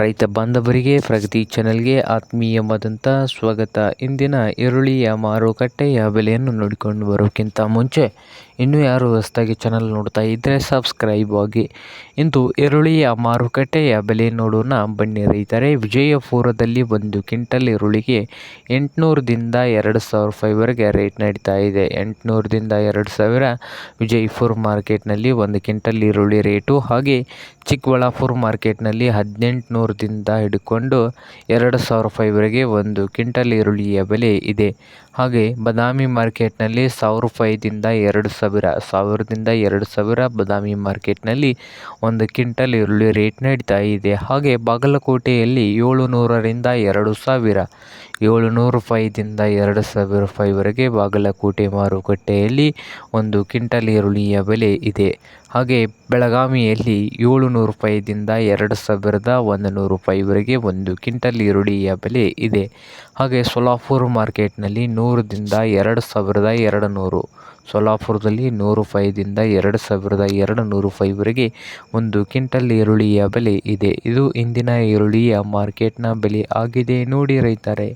ರೈತ ಬಾಂಧವರಿಗೆ, ಪ್ರಗತಿ ಚಾನೆಲ್ಗೆ ಆತ್ಮೀಯವಾದಂಥ ಸ್ವಾಗತ. ಇಂದಿನ ಈರುಳ್ಳಿಯ ಮಾರುಕಟ್ಟೆಯ ಬೆಲೆಯನ್ನು ನೋಡಿಕೊಂಡು ಬರೋಕ್ಕಿಂತ ಮುಂಚೆ ಇನ್ನೂ ಯಾರು ಹೊಸದಾಗಿ ಚಾನಲ್ ನೋಡ್ತಾ ಇದ್ದರೆ ಸಬ್ಸ್ಕ್ರೈಬ್ ಆಗಿ. ಇಂದು ಈರುಳ್ಳಿಯ ಮಾರುಕಟ್ಟೆಯ ಬೆಲೆ ನೋಡೋಣ. ಬನ್ನಿ ರೈತರೇ, ವಿಜಯಪುರದಲ್ಲಿ ಒಂದು ಕ್ವಿಂಟಲ್ ಈರುಳ್ಳಿಗೆ ಎಂಟುನೂರದಿಂದ ಎರಡು ಸಾವಿರ ರೂಪಾಯಿವರೆಗೆ ರೇಟ್ ನಡೀತಾ ಇದೆ. ಎಂಟುನೂರದಿಂದ ಎರಡು ಸಾವಿರ ವಿಜಯಪುರ ಮಾರ್ಕೆಟ್ನಲ್ಲಿ ಒಂದು ಕ್ವಿಂಟಲ್ ಈರುಳ್ಳಿ ರೇಟು. ಹಾಗೆ ಚಿಕ್ಕಬಳ್ಳಾಪುರ ಮಾರ್ಕೆಟ್ನಲ್ಲಿ ಹದಿನೆಂಟುನೂರದಿಂದ ಹಿಡ್ಕೊಂಡು ಎರಡು ಸಾವಿರ ರೂಪಾಯಿವರೆಗೆ ಒಂದು ಕ್ವಿಂಟಲ್ ಈರುಳ್ಳಿಯ ಬೆಲೆ ಇದೆ. ಹಾಗೆ ಬದಾಮಿ ಮಾರ್ಕೆಟ್ನಲ್ಲಿ ಸಾವಿರ ರೂಪಾಯಿದಿಂದ ಎರಡು ಸಾವಿರ, ಸಾವಿರದಿಂದ ಎರಡು ಸಾವಿರ ಬದಾಮಿ ಮಾರ್ಕೆಟ್ನಲ್ಲಿ ಒಂದು ಕ್ವಿಂಟಲ್ ಈರುಳ್ಳಿ ರೇಟ್ ನಡೀತಾ ಇದೆ. ಹಾಗೆ ಬಾಗಲಕೋಟೆಯಲ್ಲಿ ಏಳು ನೂರರಿಂದ ಎರಡು ಸಾವಿರ ಏಳು ನೂರು ರೂಪಾಯಿದಿಂದ ಎರಡು ಸಾವಿರ ರೂಪಾಯಿವರೆಗೆ ಬಾಗಲಕೋಟೆ ಮಾರುಕಟ್ಟೆಯಲ್ಲಿ ಒಂದು ಕ್ವಿಂಟಲ್ ಈರುಳ್ಳಿಯ ಬೆಲೆ ಇದೆ. ಹಾಗೆ ಬೆಳಗಾವಿಯಲ್ಲಿ ಏಳು ನೂರು ರೂಪಾಯಿದಿಂದ ಎರಡು ಸಾವಿರದ ಒಂದು ನೂರು ರೂಪಾಯಿವರೆಗೆ ಒಂದು ಕ್ವಿಂಟಲ್ ಈರುಳ್ಳಿಯ ಬೆಲೆ ಇದೆ. ಹಾಗೆ ಸೋಲಾಪುರ ಮಾರ್ಕೆಟ್ನಲ್ಲಿ ನೂರರಿಂದ ಎರಡು ಸಾವಿರದ ಎರಡು ನೂರು ಸೋಲಾಪುರದಲ್ಲಿ ನೂರು ರೂಪಾಯಿದಿಂದ ಎರಡು ಸಾವಿರದ ಎರಡು ನೂರು ರೂಪಾಯಿವರೆಗೆ ಒಂದು ಕ್ವಿಂಟಲ್ ಈರುಳ್ಳಿಯ ಬೆಲೆ ಇದೆ. ಇದು ಇಂದಿನ ಈರುಳ್ಳಿಯ ಮಾರ್ಕೆಟ್ನ ಬೆಲೆ ಆಗಿದೆ. ನೋಡಿ ರೈತರೆ.